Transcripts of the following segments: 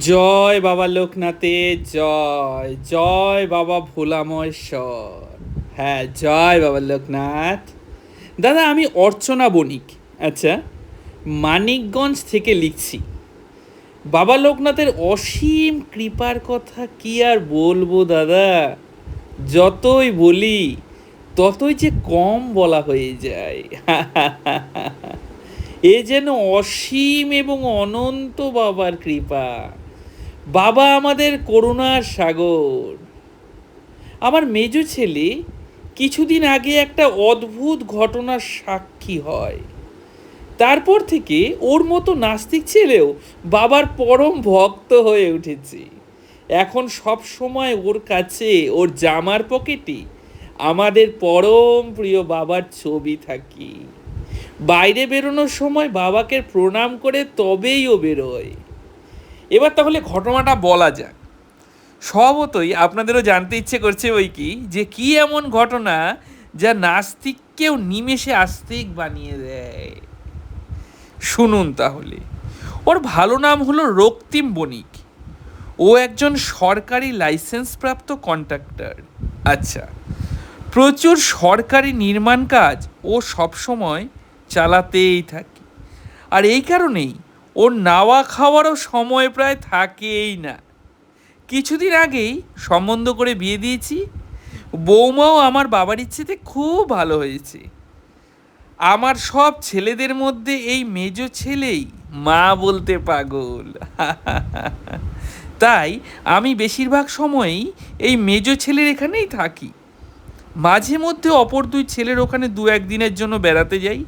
জয় বাবা লোকনাথে, জয় জয় বাবা ভোলাময়েশ্বর। হ্যাঁ জয় বাবা লোকনাথ। দাদা, আমি অর্চনা বণিক। আচ্ছা মানিকগঞ্জ থেকে লিখছি। বাবা লোকনাথের অসীম কৃপার কথা কি আর বলব দাদা? যতই বলি, ততই যে কম বলা হয়ে যায়। এ যেন অসীম এবং অনন্ত বাবার কৃপা। বাবা আমাদের করুণার সাগর। আমার মেজো ছেলে কিছুদিন আগে একটা অদ্ভুত ঘটনার সাক্ষী হয়। তারপর থেকে ওর মতো নাস্তিক ছেলেও বাবার পরম ভক্ত হয়ে উঠেছে। এখন সব সময় ওর কাছে ওর জামার পকেটে আমাদের পরম প্রিয় বাবার ছবি থাকি। বাইরে বেরোনোর সময় বাবাকে প্রণাম করে তবেই ও বেরোয়। এবার তাহলে ঘটনাটা বলা যাক। স্বভাবতই আপনাদেরও জানতে ইচ্ছে করছে ওই কি, যে কি এমন ঘটনা যা নাস্তিককেও নিমেষে আস্তিক বানিয়ে দেয়। শুনুন তাহলে। ওর ভালো নাম হলো রক্তিম বণিক। ও একজন সরকারি লাইসেন্সপ্রাপ্ত কন্ট্রাক্টর। আচ্ছা প্রচুর সরকারি নির্মাণ কাজ ও সবসময় চালাতেই থাকে। আর এই কারণেই ওর নাওয়া খাওয়ারও সময় প্রায় থাকেই না। কিছুদিন আগেই সম্বন্ধ করে বিয়ে দিয়েছি। বৌমাও আমার বাবার ইচ্ছেতে খুব ভালো হয়েছে। আমার সব ছেলেদের মধ্যে এই মেজ ছেলেই মা বলতে পাগল। তাই আমি বেশিরভাগ সময়ই এই মেজ ছেলের এখানেই থাকি। মাঝে মধ্যে অপর দুই ছেলের ওখানে দু একদিনের জন্য বেড়াতে যাই।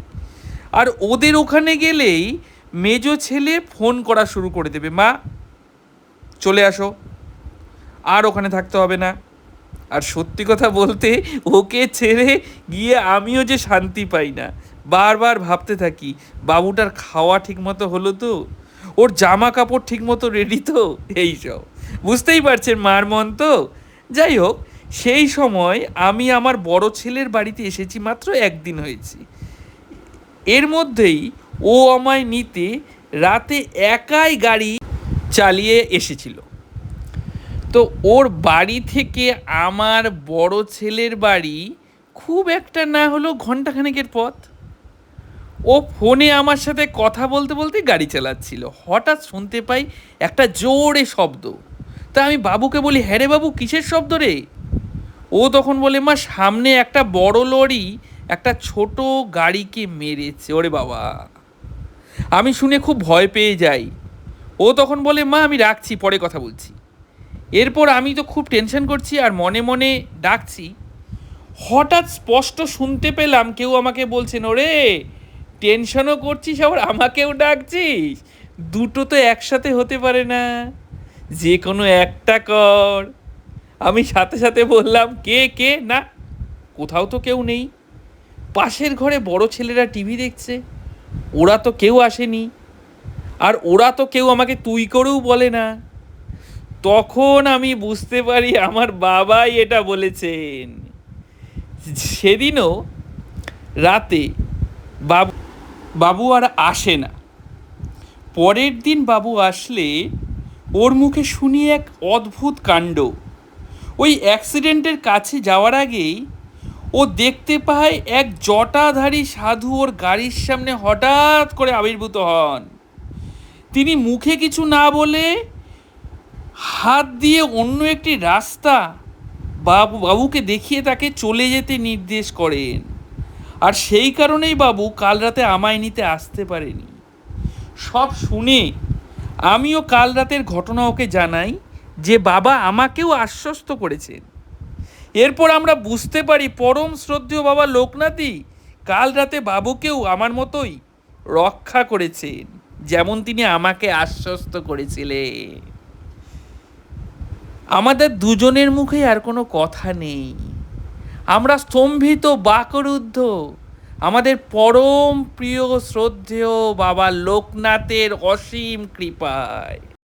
আর ওদের ওখানে গেলেই মেজো ছেলে ফোন করা শুরু করে দেবে, মা। চলে আসো। আর ওখানে থাকতে হবে না। আর সত্যি কথা বলতে, ওকে ছেড়ে গিয়ে আমিও যে শান্তি পাই না। বারবার ভাবতে থাকি, বাবুটার খাওয়া ঠিকমতো হলো তো? ওর জামা কাপড় ঠিকমতো রেডি তো? এই সব। বুঝতেই পারছেন মার মন তো? যাই হোক, সেই সময় আমি আমার বড় ছেলের বাড়িতে এসেছি মাত্র একদিন হয়েছি। এর মধ্যেই ও আমায় নিতে রাতে একাই গাড়ি চালিয়ে এসেছিল। তো ওর বাড়ি থেকে আমার বড় ছেলের বাড়ি খুব একটা না হলেও ঘন্টাখানেকের পথ। ও ফোনে আমার সাথে কথা বলতে বলতে গাড়ি চালাচ্ছিল। হঠাৎ শুনতে পাই একটা জোরে শব্দ। তা আমি বাবুকে বলি হ্যাঁ রে বাবু, কিসের শব্দ রে? ও তখন বলে, মা, সামনে একটা বড় লরি একটা ছোট গাড়িকে মেরেছে। ওরে বাবা। আমি শুনে খুব ভয় পেয়ে যাই। ও তখন বলে, মা, আমি রাখছি, পরে কথা বলছি। এরপর আমি তো খুব টেনশন করছি আর মনে মনে ডাকছি। হঠাৎ স্পষ্ট শুনতে পেলাম, কেউ আমাকে বলছেন ওরে টেনশনও করছিস, আবার আমাকেও ডাকছিস? দুটো তো একসাথে হতে পারে না। যে কোনো একটা কর। আমি সাথে সাথে বললাম, কে কে? না, কোথাও তো কেউ নেই। পাশের ঘরে বড় ছেলেরা টিভি দেখছে। ওরা তো কেউ আসেনি। আর ওরা তো কেউ আমাকে তুই করেও বলে না। তখন আমি বুঝতে পারি আমার বাবাই এটা বলেছেন। সেদিনও রাতে বাবু বাবু আর আসে না। পরের দিন বাবু আসলে ওর মুখে শুনি এক অদ্ভুত কাণ্ড। ওই অ্যাক্সিডেন্টের কাছে যাওয়ার আগেই ও দেখতে পায় এক জটাধারী সাধু ওর গাড়ির সামনে হঠাৎ করে আবির্ভূত হন। তিনি মুখে কিছু না বলে হাত দিয়ে অন্য একটি রাস্তা বাবু, বাবুকে দেখিয়ে তাকে চলে যেতে নির্দেশ করেন। আর সেই কারণেই বাবু কাল রাতে আমায় নিতে আসতে পারেনি। সব শুনে আমিও কাল রাতের ঘটনা ওকে জানাই যে বাবা আমাকেও আশ্বস্ত করেছেন। এরপর আমরা বুঝতে পারি পরম শ্রদ্ধেয় বাবা লোকনাথই কাল রাতে বাবুকেও আমার মতোই রক্ষা করেছেন, যেমন তিনি আমাকে আশ্বস্ত করেছিলেন। আমাদের দুজনের মুখে আর কোনো কথা নেই। আমরা স্তম্ভিত, বাকরুদ্ধ, আমাদের পরম প্রিয়, শ্রদ্ধেয় বাবা লোকনাথের অসীম কৃপায়।